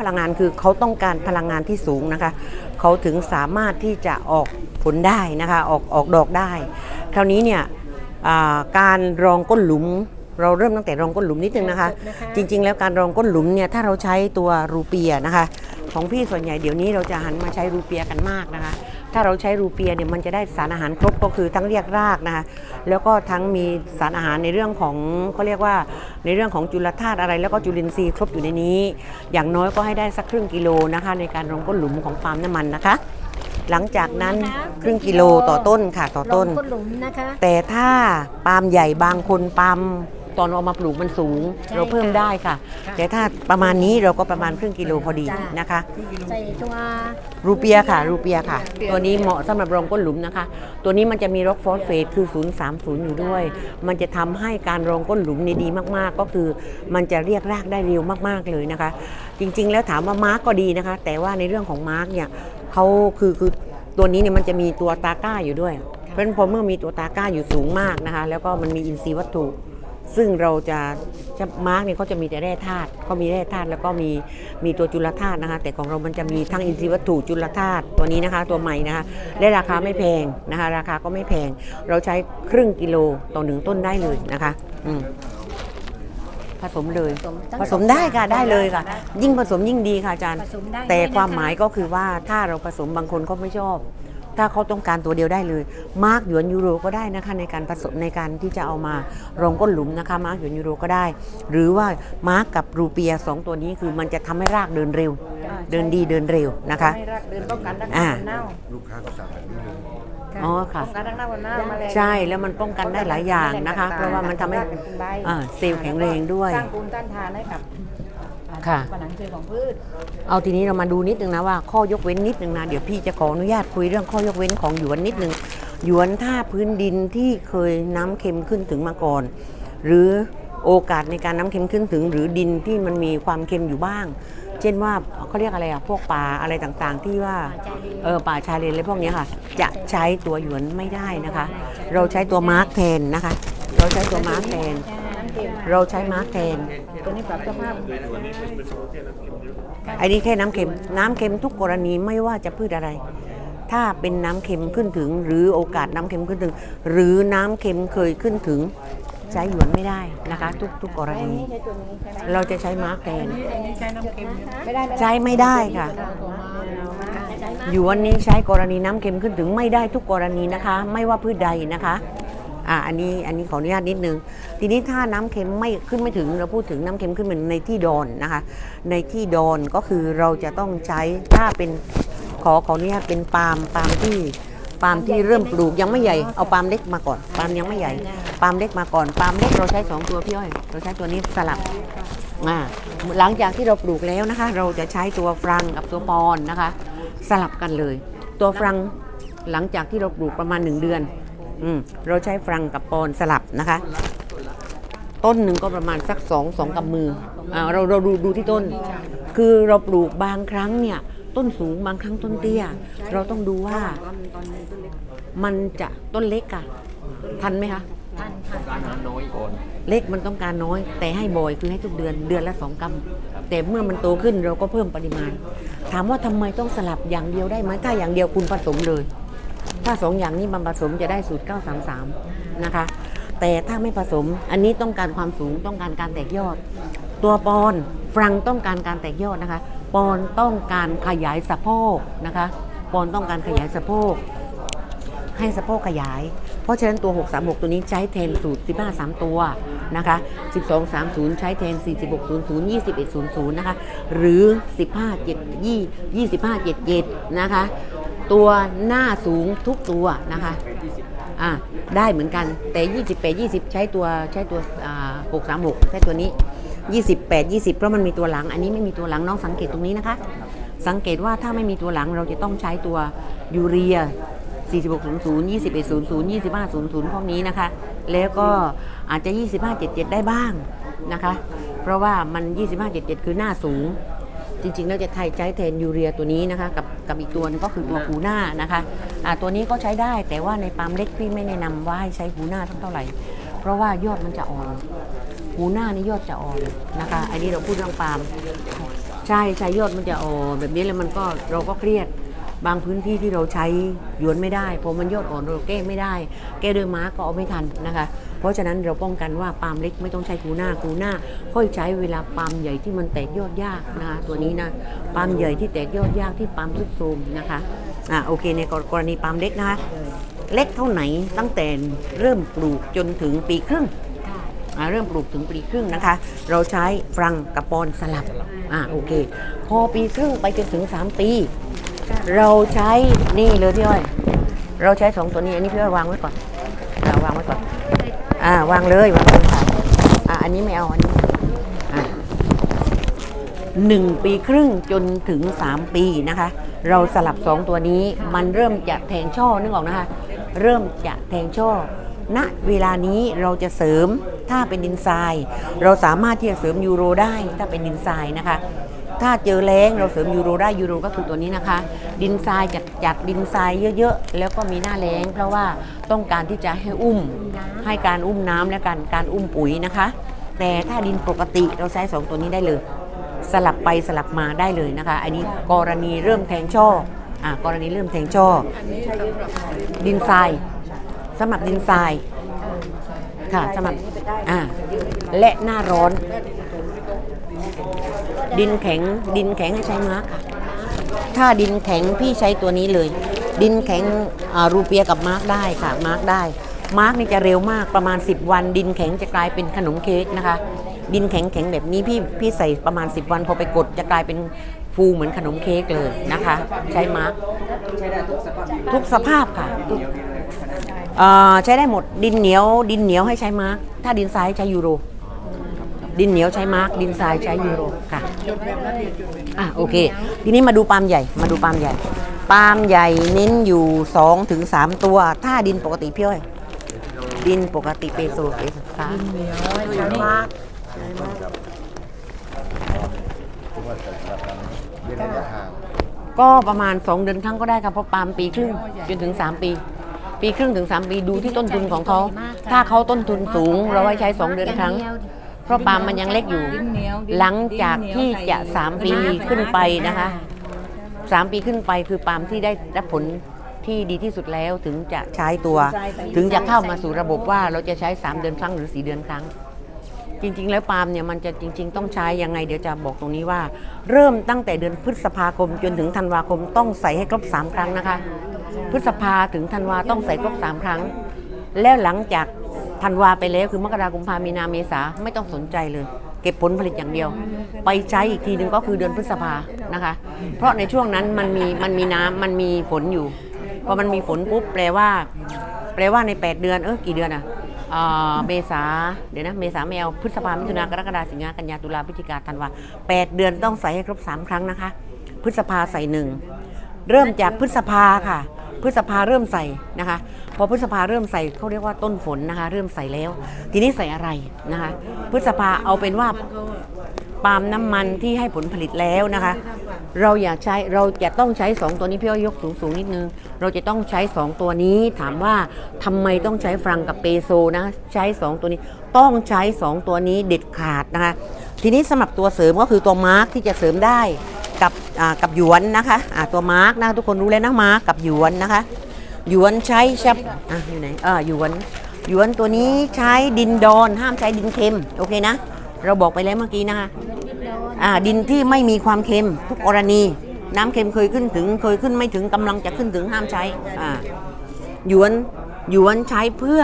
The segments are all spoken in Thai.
พลังงานคือเขาต้องการพลังงานที่สูงนะคะ เขาถึงสามารถที่จะออกผลได้นะคะ ออกออกดอกได้ คราวนี้เนี่ยอ่าการรองก้นหลุม เราเริ่มตั้งแต่รองก้นหลุมนิดนึงนะคะ จริง ๆ แล้วการรองก้นหลุมเนี่ยถ้าเราใช้ตัวรูเปียนะคะ ของพี่ส่วนใหญ่เดี๋ยวนี้เราจะหันมาใช้รูเปียกันมากนะคะ ถ้าเราใช้รูเปียเนี่ยมันจะได้สารอาหารครบก็คือทั้งเรียกรากนะคะแล้วก็ทั้งมีสารอาหารในเรื่องของเขาเรียกว่าในเรื่องของจุลธาตุอะไร แล้วก็จุลินทรีย์ครบอยู่ในนี้ อย่างน้อยก็ให้ได้สักครึ่งกิโลนะคะ ในการรองก้นหลุมของปาล์มน้ำมันนะคะ หลังจากนั้นครึ่งกิโลต่อต้นค่ะต่อต้นลงก้นหลุมนะคะแต่ถ้าปาล์มใหญ่บางคนปาล์ม ตอนเอามาปลูกมันสูง ใช่เราเพิ่มค่ะได้ค่ะ ค่ะแต่ถ้าประมาณนี้เราก็ประมาณครึ่งกิโลพอดีจ้ะ นะคะ ใส่ตัว รูเปียค่ะ รูเปียค่ะ ตัวนี้เหมาะสำหรับรองก้นหลุมนะคะ ตัวนี้มันจะมีร็อกฟอสเฟตคือ 030 อยู่ด้วย มันจะทำให้การรองก้นหลุมนี่ดีมากๆ ก็คือมันจะเรียกรากได้เร็วมากๆเลยนะคะ จริงๆ แล้วถามว่ามาร์กก็ดีนะคะ แต่ว่าในเรื่องของมาร์กเนี่ยเขาคือคือตัวนี้เนี่ยมันจะมีตัวตาก้าอยู่ด้วย เพราะฉะนั้นพอเมื่อมีตัวตาก้าอยู่สูงมากนะคะ แล้วก็มันมีอินทรีย์วัตถุ ซึ่งเราจะจะมาร์กเนี่ยเขาจะมีแต่แร่ธาตุเขามีแร่ธาตุแล้วก็มีมีตัวจุลธาตุนะคะ แต่ของเรามันจะมีทั้งอินทรีย์วัตถุจุลธาตุตัวนี้นะคะ ตัวใหม่นะคะและราคาไม่แพงนะคะ ราคาก็ไม่แพง เราใช้ครึ่งกิโลต่อหนึ่งต้นได้เลยนะคะอืมผสมเลย ผสมทั้งผสมได้ค่ะได้เลยค่ะ ยิ่งผสมยิ่งดีค่ะอาจารย์ผสมได้แต่ด้วยนะคะความหมายก็คือว่าถ้าเราผสมบางคนเขาไม่ชอบ ถ้าเขาต้องการตัวเดียวได้เลย มาร์กหยวนยูโรก็ได้นะคะในการผสมในการที่จะเอามารองก้นหลุมนะคะมาร์กหยวนยูโรก็ได้ หรือว่ามาร์กกับรูเปียสองตัวนี้คือมันจะทำให้รากเดินเร็ว เดินดีเดินเร็วนะคะให้รากเดินป้องกันดังอ่าเน่าลูกค้าก็สั่งแบบนี้เลยอ๋อค่ะป้องกันดังเน่าวันหน้าแมลงใช่แล้วมันป้องกันได้หลายอย่างนะคะ เพราะว่ามันทำให้รกเป็นใบอ่าเซลล์แข็งแรงด้วยสร้างภูมิต้านทานให้กับอ่า ค่ะผนังเซลล์ของพืช เอาทีนี้เรามาดูนิดนึงนะว่าข้อยกเว้นนิดนึงนะเดี๋ยวพี่จะขออนุญาตคุยเรื่องข้อยกเว้นของหยวนนิดนึงหยวนถ้าพื้นดินที่เคยน้ำเค็มขึ้นถึงมาก่อน หรือโอกาสในการน้ำเค็มขึ้นถึง หรือดินที่มันมีความเค็มอยู่บ้าง เช่นว่าเขาเรียกอะไรอะพวกป่าอะไรต่างๆ ที่ว่าเออป่าชายเลนอะไรพวกเนี้ยค่ะ จะใช้ตัวหยวนไม่ได้นะคะ เราใช้ตัวมาร์กแทนนะคะ เราใช้ตัวมาร์กแทนน้ำ เค็มเราใช้มาร์กแทนตัวนี้ปรับสภาพไอ้นี่แค่น้ำเค็ม น้ำเค็มทุกกรณีไม่ว่าจะพืชอะไร ถ้าเป็นน้ำเค็มขึ้นถึง หรือโอกาสน้ำเค็มขึ้นถึง หรือน้ำเค็มเคยขึ้นถึงใช้หยวนไม่ได้นะคะ ทุกทุกกรใช้ณีนี้ใช้ตัวนี้ใช่ไหมเราจะใช้มาร์กแทนอันนี้ใช้น้ำเค็มไม่ได้ใช้ไม่ได้ค่ะหยวนนี้ใช้กรณีน้ำเค็มขึ้นถึงไม่ได้ทุกกรณีนะคะ ไม่ว่าพืชใดนะคะ อ่าอันนี้อันนี้ขออนุญาตนิดนึง ทีนี้ถ้าน้ำเค็มไม่ขึ้นไม่ถึงเราพูดถึงน้ำเค็มขึ้นเป็นในที่ดอนนะคะ ในที่ดอนก็คือเราจะต้องใช้ถ้าเป็นขอขออนุญาตเป็นปาล์มปาล์มที่ปาล์มที่เริ่มปลูกยังไม่ใหญ่เอาปาล์มเล็กมาก่อนปาล์มยังไม่ใหญ่ปาล์มเล็กมาก่อนปาล์มเล็กเราใช้สองตัวพี่อ้อยเราใช้ตัวนี้สลับอ่าหลังจากที่เราปลูกแล้วนะคะ เราจะใช้ตัวฟรังกับตัวปอนนะคะ สลับกันเลย ตัวฟรังหลังจากที่เราปลูกประมาณ 1 เดือน อืมเราใช้ฟรังกับปอนสลับนะคะ ต้นหนึ่งก็ประมาณสักสองสองกำมืออ่าเราเราดูดูที่ต้น คือเราปลูกบางครั้งเนี่ย ต้นสูงบางครั้งต้นเตี้ย เราต้องดูว่ามันจะต้นเล็กอะทันไหมคะทันค่ะเล็กมันต้องการน้อย แต่ให้บ่อยคือให้ทุกเดือนเดือนละสองกรัมแต่เมื่อมันโตขึ้นเราก็เพิ่มปริมาณ ถามว่าทำไมต้องสลับอย่างเดียวได้ไหมถ้าอย่างเดียวคุณผสมเลย ถ้าสองอย่างนี้มันผสมจะได้สูตร 933 นะคะ แต่ถ้าไม่ผสมอันนี้ต้องการความสูงต้องการการแตกยอด ตัวปอนฟรังต้องการการแตกยอดนะคะ ปอนต้องการขยายสะโพกนะคะ ปอนต้องการขยายสะโพกให้สะโพกขยาย เพราะฉะนั้นตัว 636 ตัวนี้ใช้แทนสูตร 15 3 ตัวนะคะ 1230 ใช้แทน 4600 2100 นะคะ หรือ 15 7 2 25 77 นะคะ ตัวหน้าสูงทุกตัวนะคะอะได้เหมือนกันแต่ 28 20 ใช้ตัวใช้ตัวอ่า636ใช้ตัวนี้ 28 20 เพราะมันมีตัวหลัง อันนี้ไม่มีตัวหลังน้องสังเกตตรงนี้นะคะ สังเกตว่าถ้าไม่มีตัวหลังเราจะต้องใช้ตัวยูเรีย 4600 2100 2500 พวกนี้นะคะ แล้วก็อาจจะ 2577 ได้บ้างนะคะ เพราะว่ามัน 2577 คือหน้าสูง จริงๆแล้วจะไทยใช้แทนยูเรียตัวนี้นะคะกับกับอีกตัวนึงก็คือตัวหูหน้านะคะอ่าตัวนี้ก็ใช้ได้แต่ว่าในปาล์มเล็กพี่ไม่แนะนำว่าให้ใช้หูหน้าเท่าไหร่ เพราะว่ายอดมันจะอ่อนหูหน้านี่ยอดจะอ่อนนะคะ อันนี้เราพูดเรื่องปาล์มใช่ใช้ยอดมันจะอ่อนแบบนี้แล้วมันก็เราก็เครียดบางพื้นที่ที่เราใช้ยวนไม่ได้เพราะมันยอดอ่อนเราแก้ไม่ได้ แก้ด้วยม้าก็เอาไม่ทันนะคะ เพราะฉะนั้นเราป้องกันว่าปาล์มเล็กไม่ต้องใช้กูหน้ากูหน้า ค่อยใช้เวลาปาล์มใหญ่ที่มันแตกยอดยากนะคะตัวนี้นะปาล์มใหญ่ที่แตกยอดยากที่ปาล์มซุดโทรมนะคะอ่าโอเคในกรณีปาล์มเล็กนะคะเล็กเท่าไหนตั้งแต่เริ่มปลูกจนถึงปีครึ่งอ่าเริ่มปลูกถึงปีครึ่งนะคะ เราใช้ฟรังกับปอนสลับอ่าโอเค พอปีครึ่งไปจนถึง 3 ปี เราใช้นี่เลยพี่อ้อย เราใช้สองตัวนี้อันนี้พี่อ้อยวางไว้ก่อนอ่าวางไว้ก่อน อ่าวางเลยวางเลยค่ะอ่าอันนี้ไม่เอาอันนี้อ่าหนึ่งปีครึ่งจนถึง 3 ปีนะคะ เราสลับสองตัวนี้มันเริ่มจะแทงช่อนึกออกนะคะ เริ่มจะแทงช่อณเวลานี้เราจะเสริมถ้าเป็นดินทราย เราสามารถที่จะเสริมยูโรได้ถ้าเป็นดินทรายนะคะ ถ้าเจอแรงเราเสริมยูโรได้ยูโรก็คือตัวนี้นะคะ ดินทรายจัดจัดดินทรายเยอะๆ แล้วก็มีหน้าแรงเพราะว่าต้องการที่จะให้อุ้ม ให้การอุ้มน้ำและการการอุ้มปุ๋ยนะคะ แต่ถ้าดินปกติเราใช้สองตัวนี้ได้เลย สลับไปสลับมาได้เลยนะคะ อันนี้กรณีเริ่มแทงช่ออ่ากรณีเริ่มแทงช่อดินทรายสำหรับดินทรายค่ะสำหรับอ่าและหน้าร้อน ดินแข็งดินแข็งให้ใช้มาร์กค่ะ ถ้าดินแข็งพี่ใช้ตัวนี้เลย ดินแข็งรูเปียกับมาร์กได้ค่ะมาร์กได้มาร์กนี่จะเร็วมากประมาณ 10 วัน ดินแข็งจะกลายเป็นขนมเค้กนะคะ ดินแข็งแข็งแบบนี้พี่พี่ใส่ประมาณ 10 วัน พอไปกดจะกลายเป็นฟูเหมือนขนมเค้กเลยนะคะ ใช้มาร์กใช้ได้ทุกสภาพค่ะใหญ่เอ่อใช้ได้หมดดินเหนียว ดินเหนียวให้ใช้มาร์กถ้าดินทรายใช้ยูโร ดินเหนียวใช้มาร์กดินทรายใช้ยูโรค่ะอะโอเค ทีนี้มาดูปาล์มใหญ่มาดูปาล์มใหญ่ปาล์มใหญ่เน้นอยู่2ถึง3ตัว ถ้าดินปกติพี่อ้อยดินปกติเปโซเปโซค่ะใช้มากที่ว่าจะจะทำเว้นระยะห่างก็ประมาณ 2 เดือนครั้งก็ได้ค่ะเพราะปาล์มปีครึ่งจนถึง 3 ปี ปีครึ่งถึง 3 ปีดูที่ต้นทุนของเขา ถ้าเขาต้นทุนสูงเราไว้ใช้ 2 เดือนครั้ง เพราะปาล์มมันยังเล็กอยู่ หลังจากที่จะ3ปีขึ้นไปนะคะ3ปีขึ้นไปคือปาล์มที่ได้รับผลที่ดีที่สุดแล้วถึงจะใช้ตัว ถึงจะเข้ามาสู่ระบบว่าเราจะใช้ 3 เดือนครั้งหรือ 4 เดือนครั้ง จริง ๆ แล้วปาล์มเนี่ยมันจะจริง ๆ ต้องใช้ยังไงเดี๋ยวจะบอกตรงนี้ว่า เริ่มตั้งแต่เดือนพฤษภาคมจนถึงธันวาคมต้องใส่ให้ครบ 3 ครั้งนะคะ พฤษภาถึงธันวาต้องใส่ครบ 3 ครั้ง แล้วหลังจาก ธันวาไปแล้วคือมกราคมพามีนาเมษาไม่ต้องสนใจเลย เก็บผลผลิตอย่างเดียว ไปใช้อีกทีหนึงก็คือเดือนพฤษภานะคะ เพราะในช่วงนั้นมันมีมันมีน้ำมันมีฝนอยู่พอมันมีฝนปุ๊บแปลว่า แปลว่าใน 8 เดือนเออกี่เดือนอะอ่าเมษาเดี๋ยวนะเมษาไม่เอาพฤษภามิถุนากรกฎาสิงหากันยาตุลาพฤศจิกาธันวา8เดือนต้องใส่ให้ครบ 3 ครั้งนะคะ พฤษภาใส่หนึ่งเริ่มจากพฤษภาค่ะ พฤษภาเริ่มใส่นะคะ พอพฤษภาเริ่มใส่เขาเรียกว่าต้นฝนนะคะเริ่มใส่แล้ว ทีนี้ใส่อะไรนะคะ พฤษภาเอาเป็นว่าปาล์มน้ำมันที่ให้ผลผลิตแล้วนะคะ เราอยากใช้เราจะต้องใช้ 2 ตัวนี้พี่อ้อยยกสูงสูงนิดนึง เราจะต้องใช้ 2 ตัวนี้ถามว่าทำไมต้องใช้ฟรังกับเปโซนะใช้ 2 ตัวนี้ต้องใช้ 2 ตัวนี้เด็ดขาดนะคะ ทีนี้สำหรับตัวเสริมก็คือตัวมาร์กที่จะเสริมได้กับอ่ากับหยวนนะคะอ่าตัวมาร์กนะทุกคนรู้แล้วนะมาร์กกับหยวนนะคะ หยวนใช้เฉพอะอยู่ไหนเออหยวนหยวนตัวนี้ใช้ดินดอนห้ามใช้ดินเค็มโอเคนะ เราบอกไปแล้วเมื่อกี้นะคะอ่าดินที่ไม่มีความเค็มทุกกรณี น้ำเค็มเคยขึ้นถึงเคยขึ้นไม่ถึงกำลังจะขึ้นถึงห้ามใช้อ่าหยวนหยวนใช้เพื่อ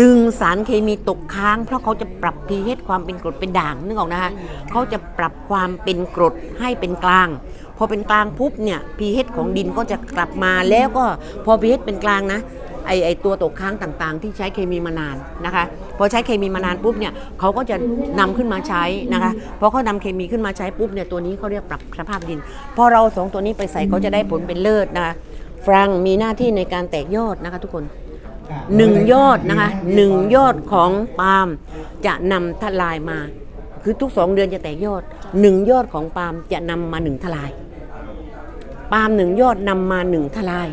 ดึงสารเคมีตกค้าง เพราะเขาจะปรับ pH ความเป็นกรดเป็นด่างนึกออกนะคะเขาจะปรับความเป็นกรดให้เป็นกลาง พอเป็นกลางปุ๊บเนี่ย pH ของดินก็จะกลับมาแล้วก็พอ pH เป็นกลางนะไอไอตัวตกค้างต่างๆ ที่ใช้เคมีมานานนะคะพอใช้เคมีมานานปุ๊บเนี่ยเขาก็จะนำขึ้นมาใช้นะคะพอเขานำเคมีขึ้นมาใช้ปุ๊บเนี่ยตัวนี้เขาเรียกปรับสภาพดิน พอเราสองตัวนี้ไปใส่เขาจะได้ผลเป็นเลิศนะคะฟรังมีหน้าที่ในการแตกยอดนะคะทุกคนหนึ่งยอดนะคะหนึ่งยอดของปาล์มจะนำทลายมา คือทุกสองเดือนจะแตกยอดหนึ่งยอดของปาล์มจะนำมาหนึ่งทลาย ปาล์มหนึ่งยอดนำมาหนึ่งทลาย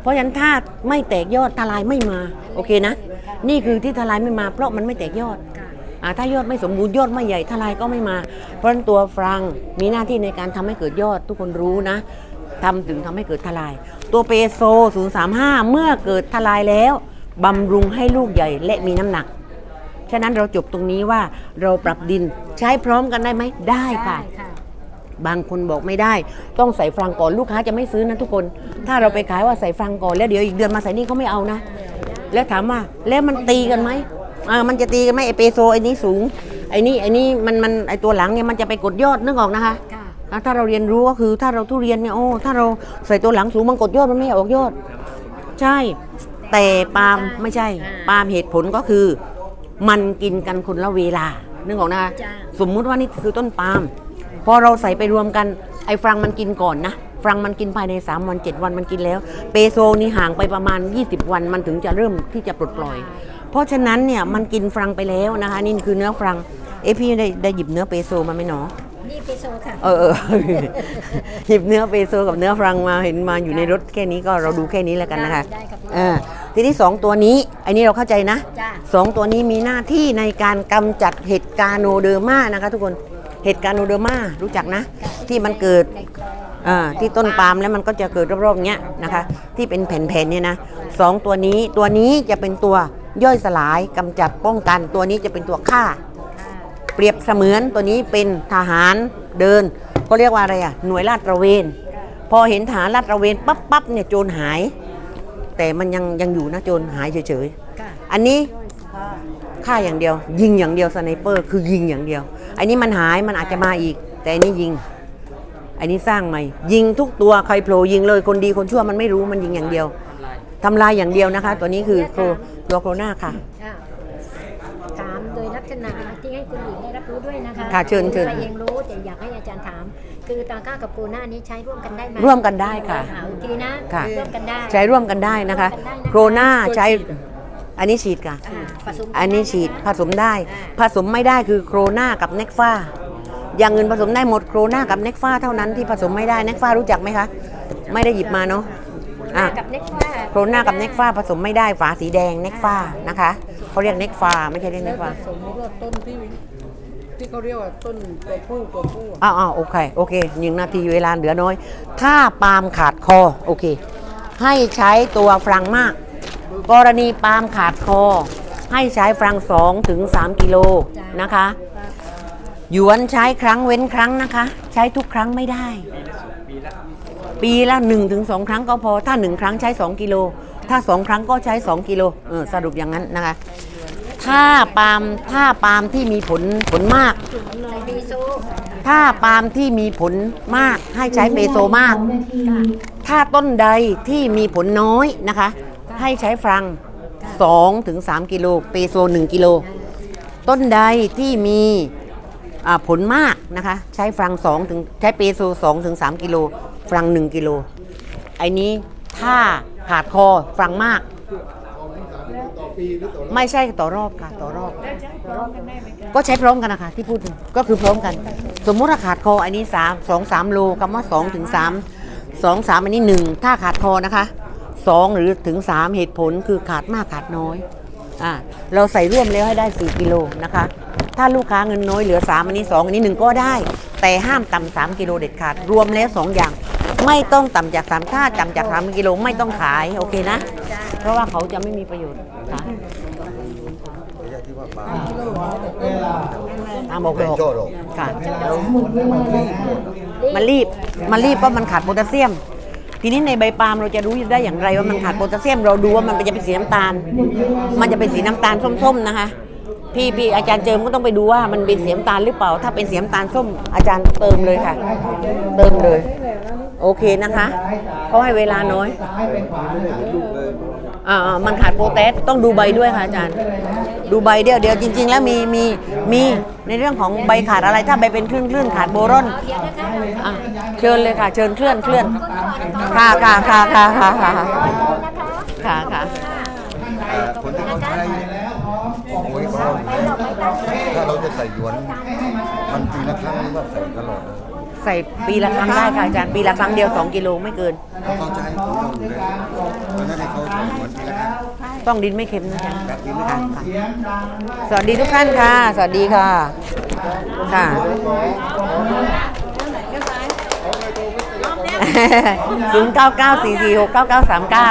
เพราะฉะนั้นถ้าไม่แตกยอดทลายไม่มาโอเคนะ นี่คือที่ทลายไม่มา เพราะมันไม่แตกยอดอ่าถ้ายอดไม่สมบูรณ์ยอดไม่ใหญ่ทลายก็ไม่มา เพราะฉะนั้นตัวฟรังมีหน้าที่ในการทำให้เกิดยอดทุกคนรู้นะทำถึงทำให้เกิดทลาย ตัวเปโซ035 เมื่อเกิดทลายแล้วบำรุงให้ลูกใหญ่และมีน้ำหนัก ฉะนั้นเราจบตรงนี้ว่าเราปรับดินใช้พร้อมกันได้ไหมได้ค่ะค่ะ บางคนบอกไม่ได้ ต้องใส่ฟรังก่อนลูกค้าจะไม่ซื้อนะทุกคน ถ้าเราไปขายว่าใส่ฟรังก่อนแล้วเดี๋ยวอีกเดือนมาใส่นี่เขาไม่เอานะ แล้วถามว่าแล้วมันตีกันไหมเออมันจะตีกันไหมไอเปโซไอนี้สูงไอนี่ไอนี่มันมันไอตัวหลังเนี่ยมันจะไปกดยอดนึกออกนะคะค่ะอะถ้าเราเรียนรู้ก็คือถ้าเราทุเรียนเนี่ยโอ้ถ้าเราใส่ตัวหลังสูงมันกดยอดมันไม่ออกยอด ใช่ แต่ปาล์มไม่ใช่ ปาล์มเหตุผลก็คือ มันกินกันคนละเวลานึกออกนะคะจ้ะสมมุติว่านี่คือต้นปาล์มพอเราใส่ไปรวมกันไอ้ฟรังมันกินก่อนนะฟรังมันกินภายใน 3 วัน 7 วันมันกินแล้ว เปโซนี่ห่างไปประมาณ 20 วันมันถึงจะเริ่มที่จะปลดปล่อย เพราะฉะนั้นเนี่ยมันกินฟรังไปแล้วนะคะ นี่คือเนื้อฟรังเอะพี่ได้ได้หยิบเนื้อเปโซมาไหมหนอ นี่เปโซค่ะ เออเออหยิบเนื้อเปโซกับเนื้อฟรังมาเห็นมาอยู่ในรถแค่นี้ก็เราดูแค่นี้แล้วกันนะคะได้ครับพี่อ่าทีนี้2ตัวนี้อันนี้เราเข้าใจนะจ้าสองตัวนี้มีหน้าที่ในการกำจัดเห็ดกาโนเดอร์มานะคะ ทุกคนเห็ดกาโนเดอร์มารู้จักนะ ที่มันเกิด ในคออ่าที่ต้นปาล์มแล้วมันก็จะเกิดรอบๆเนี้ยนะคะ ที่เป็นแผ่นๆเนี่ยนะสองตัวนี้ตัวนี้จะเป็นตัวย่อยสลายกำจัดป้องกันตัวนี้จะเป็นตัวฆ่าค่ะ เปรียบเสมือนตัวนี้เป็นทหารเดิน ก็เรียกว่าอะไรอะหน่วยลาดตระเวน พอเห็นทหารลาดตระเวนปั๊บปั๊บเนี่ยโจรหาย แต่มันยังยังอยู่นะโจรหายเฉยๆค่ะอันนี้ฆ่าอย่างเดียว ยิงอย่างเดียวสไนเปอร์คือยิงอย่างเดียวอันนี้มันหายมันอาจจะมาอีก แต่อันนี้ยิงอันนี้สร้างใหม่ ยิงทุกตัวใครโผล่ยิงเลยคนดีคนชั่วมันไม่รู้มันยิงอย่างเดียวทำลายอย่างเดียวนะคะ ตัวนี้คือโครตัวโคโรนาค่ะค่ะถามโดยลักษณะ ด้รับรู้ด้วยนะคะค่ะเชิญเชิญ ตัวเองรู้แต่อยากให้อาจารย์ถาม คือตาก้ากับปูหน้านี้ใช้ร่วมกันได้ไหมร่วมกันได้ค่ะ อ่าโอเคนะค่ะ ร่วมกันได้ ใช้ร่วมกันได้นะคะ ร่วมกันได้นะคะ โครนาใช้อันนี้ฉีดค่ะ อ่าผสมกัอันนี้ฉีดผสมได้อ่าผสมไม่ได้คือโครนากับเน็กฟ้าอย่างอื่นผสมได้หมดโครนากับเน็กฟ้าเท่านั้นที่ผสมไม่ได้เน็กฟ้ารู้จักไหมคะ ไม่ได้หยิบมาเนาะอะกับเน็กฟ้าโครนากับเน็กฟ้าผสมไม่ได้ฝาสีแดงเน็กฟ้านะคะเขาเรียกเน็กฟ้าไม่ใช่เรียกเน็กฟ้าสมมติว่าต้นที่ ที่เขาเรียกว่าต้นตัวผู้ตัวผู้อะอ้าวอ้าวโอเคโอเคหนึ่งนาทีเวลาเหลือน้อย ถ้าปาล์มขาดคอโอเค ให้ใช้ตัวฟรังมาก กรณีปาล์มขาดคอ ให้ใช้ฟรัง2ถึง3กิโลนะคะหยวนใช้ครั้งเว้นครั้งนะคะ ใช้ทุกครั้งไม่ได้ ปีละ1ถึง2ครั้งก็พอ ถ้า1ครั้งใช้2กิโล ถ้า2ครั้งก็ใช้2กิโลเออสรุปอย่างนั้นนะคะ ถ้าปาล์มถ้าปาล์มที่มีผลผลมากใส่บีโซถ้าปาล์มที่มีผลมากให้ใช้เปโซมาก ถ้าต้นใดที่มีผลน้อยนะคะ ให้ใช้ฟรัง2ถึง3กิโลเปโซ 1 กิโล ต้นใดที่มีอ่าผลมากนะคะ ใช้ฟรัง2ถึงใช้เปโซ2ถึง3กิโลฟรัง 1 กิโลไอ้นี้ถ้าขาดคอฟรังมาก ไม่ใช่ต่อรอบค่ะต่อรอบก็ใช้พร้อมกันนะคะที่พูดถึงก็คือพร้อมกัน สมมุติว่าขาดคออันนี้3 2 3โลคำว่า2ถึง3 2 3อันนี้1ถ้าขาดคอนะคะ2หรือถึง3เหตุผลคือขาดมากขาดน้อยอ่าเราใส่ร่วมแล้วให้ได้4กิโลนะคะ ถ้าลูกค้าเงินน้อยเหลือ3อันนี้2อันนี้1ก็ได้ แต่ห้ามต่ำ3กิโลเด็ดขาดรวมแล้ว2องอย่าง ไม่ต้องต่ำจาก3ถ้าต่ำจาก3กิโลไม่ต้องขายโอเคนะ เพราะว่าเขาจะไม่มีประโยชน์ ค่ะระยะที่ว่าปลาตามบอกเป็นโลกโจ้ดอกค่ะมันรีบหมดอะมันรีบ มันรีบก็มันขาดโพแทสเซียม ทีนี้ในใบปาล์มเราจะรู้ได้อย่างไรว่ามันขาดโพแทสเซียม เราดูว่ามันจะเป็นสีน้ำตาล มันจะเป็นสีน้ำตาลส้มๆนะคะ พี่พี่อาจารย์เจิมก็ต้องไปดูว่ามันเป็นสีน้ำตาลหรือเปล่า ถ้าเป็นสีน้ำตาลส้มอาจารย์เติมเลยค่ะ เติมเลย โอเคนะคะ เพราะให้เวลาน้อยอ่าๆ มันขาดโพแทสต้องดูใบด้วยค่ะอาจารย์ ดูใบเดียวเดียวจริง ๆ แล้วมีมีมีในเรื่องของใบขาดอะไรถ้าใบเป็นคลื่นคลื่นขาดโบรอนเดี๋ยวนะคะอะเชิญเลยค่ะ เชิญเคลื่อนเคลื่อนค่ะค่ะค่ะค่ะค่ะค่ะค่ะค่ะคนที่เขาใช้ปุ๋ยของเราอยู่แล้วถ้าเราจะใส่หยวนมันปีละครั้งหรือว่าใส่ตลอดเลย ส่ปีละครั้งได้ค่ะอาจารย์ปีละครั้งเดียว 2 กิโลไม่เกินแล้วเขาจะให้ปุ๋ยเลยเพราะฉะนั้นให้เขาใส่หัวทีละครั้งต้องดินไม่เค็มนะจ๊ะครับนไม่ค่ะเค็มค่ะสวัสดีทุกท่านค่ะ สวัสดีค่ะ ค่ะ ศูนย์เก้าเก้าสี่สี่หกเก้าเก้าสามเก้า